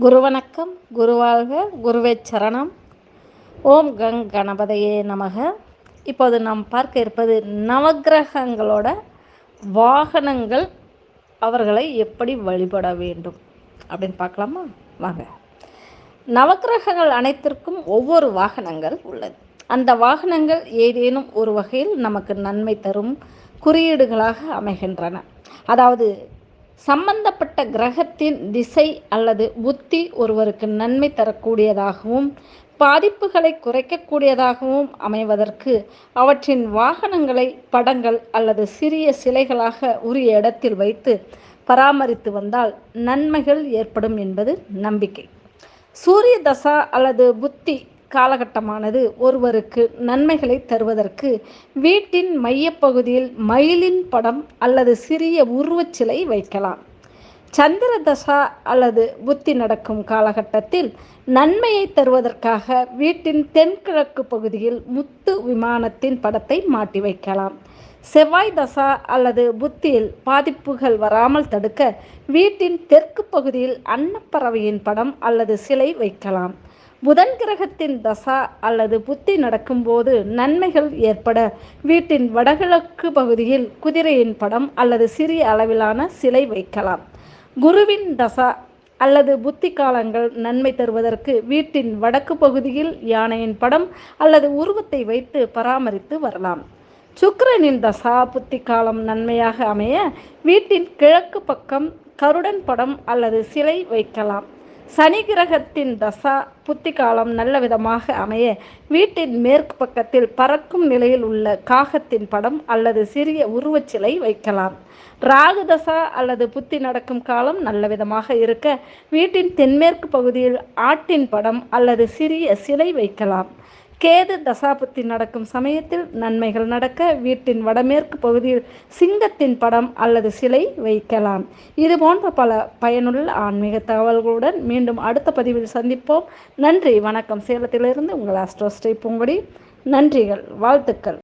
குரு வணக்கம் குருவாழ்க குருவே சரணம் ஓம் கங் கணபதையே நமக. இப்போது நாம் பார்க்க இருப்பது நவக்கிரகங்களோட வாகனங்கள் அவர்களை எப்படி வழிபட வேண்டும் அப்படின்னு பார்க்கலாமா? வாங்க. நவக்கிரகங்கள் அனைத்திற்கும் ஒவ்வொரு வாகனங்கள் உள்ளது. அந்த வாகனங்கள் ஏதேனும் ஒரு வகையில் நமக்கு நன்மை தரும் குறியீடுகளாக அமைகின்றன. அதாவது சம்பந்தப்பட்ட கிரகத்தின் திசை அல்லது புத்தி ஒருவருக்கு நன்மை தரக்கூடியதாகவும் பாதிப்புகளை குறைக்கக்கூடியதாகவும் அமைவதற்கு அவற்றின் வாகனங்களை படங்கள் அல்லது சிறிய சிலைகளாக உரிய இடத்தில் வைத்து பராமரித்து வந்தால் நன்மைகள் ஏற்படும் என்பது நம்பிக்கை. சூரிய தசா அல்லது புத்தி காலகட்டமானது ஒருவருக்கு நன்மைகளை தருவதற்கு வீட்டின் மையப்பகுதியில் மயிலின் படம் அல்லது சிறிய உருவச்சிலை வைக்கலாம். சந்திர தசா அல்லது புத்தி நடக்கும் காலகட்டத்தில் நன்மையை தருவதற்காக வீட்டின் தென்கிழக்கு பகுதியில் முத்து விமானத்தின் படத்தை மாட்டி வைக்கலாம். செவ்வாய் தசா அல்லது புத்தியில் பாதிப்புகள் வராமல் தடுக்க வீட்டின் தெற்கு பகுதியில் அன்னப்பறவையின் படம் அல்லது சிலை வைக்கலாம். புதன் கிரகத்தின் தசா அல்லது புத்தி நடக்கும்போது நன்மைகள் ஏற்பட வீட்டின் வடகிழக்கு பகுதியில் குதிரையின் படம் அல்லது சிறிய அளவிலான சிலை வைக்கலாம். குருவின் தசா அல்லது புத்தி காலங்கள் நன்மை தருவதற்கு வீட்டின் வடக்கு பகுதியில் யானையின் படம் அல்லது உருவத்தை வைத்து பராமரித்து வரலாம். சுக்கிரனின் தசா புத்தி காலம் நன்மையாக அமைய வீட்டின் கிழக்கு பக்கம் கருடன் படம் அல்லது சிலை வைக்கலாம். சனி கிரகத்தின் தசா புத்தி காலம் நல்ல விதமாக அமைய வீட்டின் மேற்கு பக்கத்தில் பறக்கும் நிலையில் உள்ள காகத்தின் படம் அல்லது சிறிய உருவச்சிலை வைக்கலாம். ராகு தசா அல்லது புத்தி நடக்கும் காலம் நல்ல விதமாக இருக்க வீட்டின் தென்மேற்கு பகுதியில் ஆட்டின் படம் அல்லது சிறிய சிலை வைக்கலாம். கேது தசாபுத்தி நடக்கும் சமயத்தில் நன்மைகள் நடக்க வீட்டின் வடமேற்கு பகுதியில் சிங்கத்தின் படம் அல்லது சிலை வைக்கலாம். இது போன்ற பல பயனுள்ள ஆன்மீக தகவல்களுடன் மீண்டும் அடுத்த பதிவில் சந்திப்போம். நன்றி வணக்கம். சேலத்திலிருந்து உங்கள் அஸ்ட்ரோஸ்டை பூங்கொடி. நன்றிகள் வாழ்த்துக்கள்.